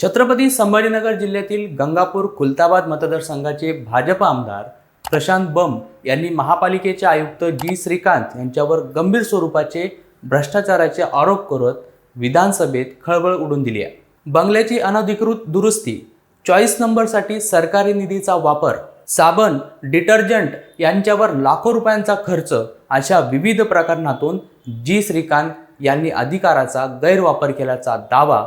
छत्रपती संभाजीनगर जिल्ह्यातील गंगापूर खुलताबाद मतदारसंघाचे भाजप आमदार प्रशांत बम यांनी महापालिकेचे आयुक्त जी श्रीकांत यांच्यावर गंभीर स्वरूपाचे भ्रष्टाचाराचे आरोप करत विधानसभेत खळबळ उडून दिली आहे. बंगल्याची अनधिकृत दुरुस्ती चॉईस नंबरसाठी सरकारी निधीचा वापर साबण डिटर्जंट यांच्यावर लाखो रुपयांचा खर्च अशा विविध प्रकरणातून जी श्रीकांत यांनी अधिकाराचा गैरवापर केल्याचा दावा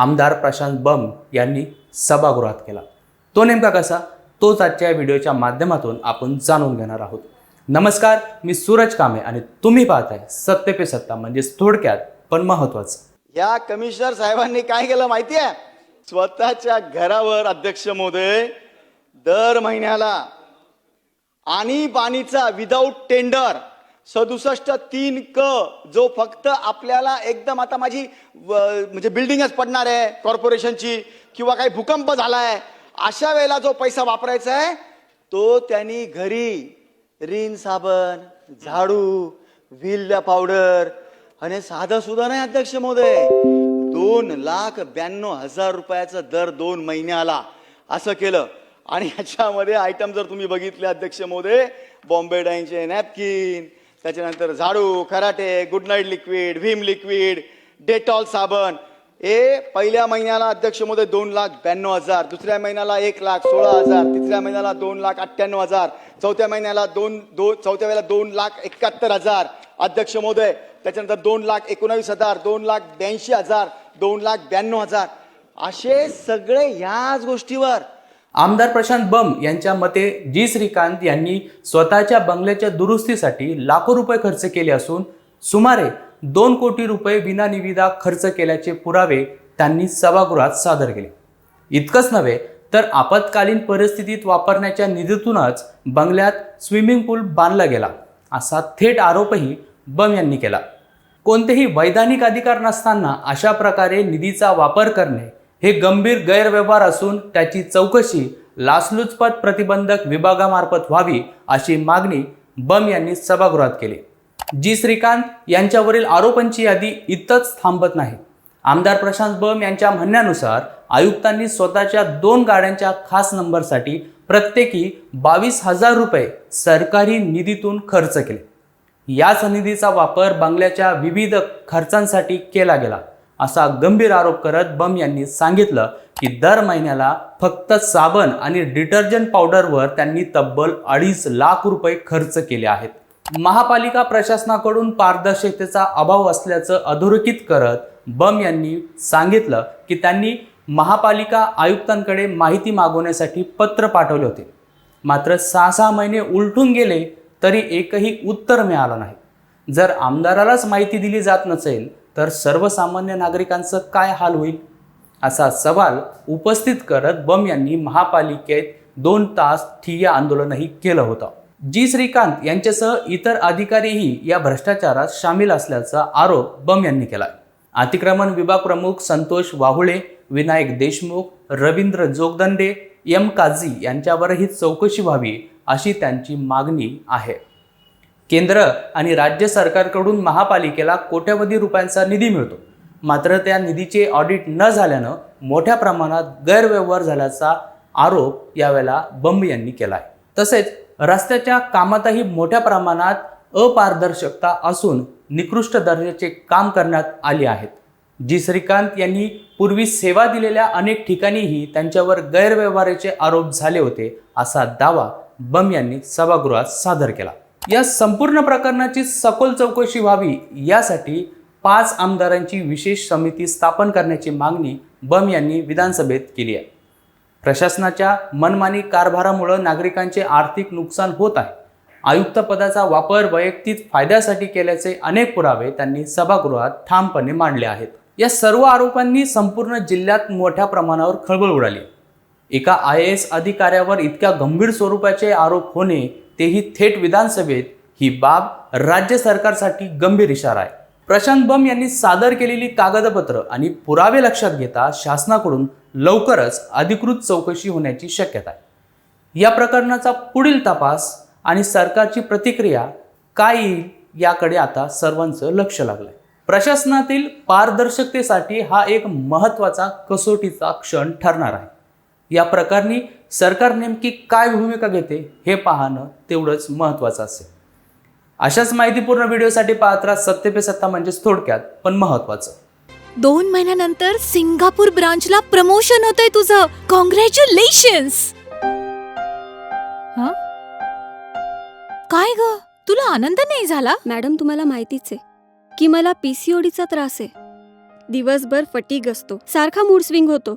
आमदार प्रशांत बम यांनी सभागृहात केला. तो नेमका कसा? तोच आजच्या व्हिडिओच्या माध्यमातून आपण जाणून घेणार आहोत. नमस्कार मी सूरज कामे आणि तुम्ही पाहताय सत्य पे सत्ता म्हणजेच थोडक्यात पण महत्वाचं या कमिशनर साहेबांनी काय केलं माहिती आहे स्वतःच्या घरावर अध्यक्ष महोदय दर महिन्याला आणि पाणीचा विदाऊट टेंडर सदुसष्ट तीन क जो फक्त आपल्याला एकदम आता माझी म्हणजे बिल्डिंगच पडणार आहे कॉर्पोरेशनची किंवा काही भूकंप झालाय अशा वेळेला जो पैसा वापरायचा आहे तो त्यांनी घरी रिन साबण झाडू व्हील पावडर आणि साधं सुद्धा नाही अध्यक्ष महोदय. दोन लाख ब्याण्णव हजार रुपयाचा दर दोन महिन्याला असं केलं. आणि ह्याच्यामध्ये आयटम जर तुम्ही बघितले अध्यक्ष महोदय बॉम्बे डाईनचे नॅपकिन त्याच्यानंतर झाडू खराटे good night liquid Vim liquid Dettol साबण. हे पहिल्या महिन्याला अध्यक्ष मोदय दोन लाख ब्याण्णव हजार दुसऱ्या महिन्याला एक लाख सोळा हजार तिसऱ्या महिन्याला दोन लाख अठ्ठ्याण्णव हजार चौथ्या महिन्याला दोन दोन चौथ्या वेळेला दोन लाख एकाहत्तर हजार अध्यक्ष महोदय त्याच्यानंतर दोन लाख एकोणावीस हजार दोन लाख ब्याऐंशी हजार दोन लाख ब्याण्णव हजार. असे सगळे ह्याच गोष्टीवर आमदार प्रशांत बम यांच्या मते जी श्रीकांत यांनी स्वतःच्या बंगल्याच्या दुरुस्तीसाठी लाखो रुपये खर्च केले असून सुमारे दोन कोटी रुपये विनानिविदा खर्च केल्याचे पुरावे त्यांनी सभागृहात सादर केले. इतकंच नव्हे तर आपत्कालीन परिस्थितीत वापरण्याच्या निधीतूनच बंगल्यात स्विमिंग पूल बांधला गेला असा थेट आरोपही बम यांनी केला. कोणतेही वैधानिक अधिकार नसताना अशा प्रकारे निधीचा वापर करणे हे गंभीर गैरव्यवहार असून त्याची चौकशी लाचलुचपत प्रतिबंधक विभागामार्फत व्हावी अशी मागणी बम यांनी सभागृहात केली. जी श्रीकांत यांच्यावरील आरोपांची यादी इथंच थांबत नाही. आमदार प्रशांत बम यांच्या म्हणण्यानुसार आयुक्तांनी स्वतःच्या दोन गाड्यांच्या खास नंबरसाठी प्रत्येकी बावीस हजार रुपये सरकारी निधीतून खर्च केले. याच निधीचा वापर बंगल्याच्या विविध खर्चांसाठी केला गेला. असा गंभीर आरोप करत बम यांनी सांगितलं की दर महिन्याला फक्त साबण आणि डिटर्जंट पावडरवर त्यांनी तब्बल अडीच लाख रुपये खर्च केले आहेत. महापालिका प्रशासनाकडून पारदर्शकतेचा अभाव असल्याचं अधोरेखित करत बम यांनी सांगितलं की त्यांनी महापालिका आयुक्तांकडे माहिती मागवण्यासाठी पत्र पाठवले होते. मात्र सहा सहा महिने उलटून गेले तरी एकही उत्तर मिळालं नाही. जर आमदारालाच माहिती दिली जात नसेल तर सर्वसामान्य नागरिकांचं काय हाल होईल? असा सवाल उपस्थित करत बम यांनी महापालिकेत दोन तास ठिय्या आंदोलनही केलं होतं. जी श्रीकांत यांच्यासह इतर अधिकारीही या भ्रष्टाचारात सामील असल्याचा आरोप बम यांनी केला. अतिक्रमण विभाग प्रमुख संतोष वाहुळे विनायक देशमुख रवींद्र जोगदंडे एम काझी यांच्यावरही चौकशी व्हावी अशी त्यांची मागणी आहे. केंद्र आणि राज्य सरकारकडून महापालिकेला कोट्यवधी रुपयांचा निधी मिळतो. मात्र त्या निधीचे ऑडिट न झाल्यानं मोठ्या प्रमाणात गैरव्यवहार झाल्याचा आरोप यावेळेला बंब यांनी केला आहे तसेच रस्त्याच्या कामातही मोठ्या प्रमाणात अपारदर्शकता असून निकृष्ट दर्जाचे काम करण्यात आले आहेत. जी श्रीकांत यांनी पूर्वी सेवा दिलेल्या अनेक ठिकाणीही त्यांच्यावर गैरव्यवहाराचे आरोप झाले होते असा दावा बम यांनी सभागृहात सादर केला. या संपूर्ण प्रकरणाची सखोल चौकशी व्हावी यासाठी पाच आमदारांची विशेष समिती स्थापन करण्याची मागणी बम यांनी विधानसभेत केली आहे. प्रशासनाच्या मनमानी कारभारामुळं नागरिकांचे आर्थिक नुकसान होत आहे. आयुक्त पदाचा वापर वैयक्तिक फायद्यासाठी केल्याचे अनेक पुरावे त्यांनी सभागृहात ठामपणे मांडले आहेत. या सर्व आरोपांनी संपूर्ण जिल्ह्यात मोठ्या प्रमाणावर खळबळ उडाली. एका आय एस अधिकाऱ्यावर इतक्या गंभीर स्वरूपाचे आरोप होणे तेही थेट विधानसभेत ही बाब राज्य सरकारसाठी गंभीर इशारा आहे. प्रशांत बम यांनी सादर केलेली कागदपत्र आणि पुरावे लक्षात घेता शासनाकडून लवकरच अधिकृत चौकशी होण्याची शक्यता आहे. या प्रकरणाचा पुढील तपास आणि सरकारची प्रतिक्रिया काय येईल याकडे आता सर्वांचं लक्ष लागलंय. प्रशासनातील पारदर्शकतेसाठी हा एक महत्त्वाचा कसोटीचा क्षण ठरणार आहे. या प्रकरणी सरकार नेमकी काय भूमिका घेते हे पाहणं तेवढंच महत्वाचं असेल. अशाच माहितीपूर्ण व्हिडिओसाठी पाहत राहा सत्य पे सत्ता म्हणजेच थोडक्यात पण महत्वाचं दोन महिन्यानंतर सिंगापूर ब्रांचला प्रमोशन होतंय तुझं. कॉंग्रॅच्युलेशन्स काय ग? तुला आनंद नाही झाला? मॅडम तुम्हाला माहितीच आहे की मला पीसीओडीचा त्रास आहे. दिवसभर फटीग असतो. सारखा मूड स्विंग होतो.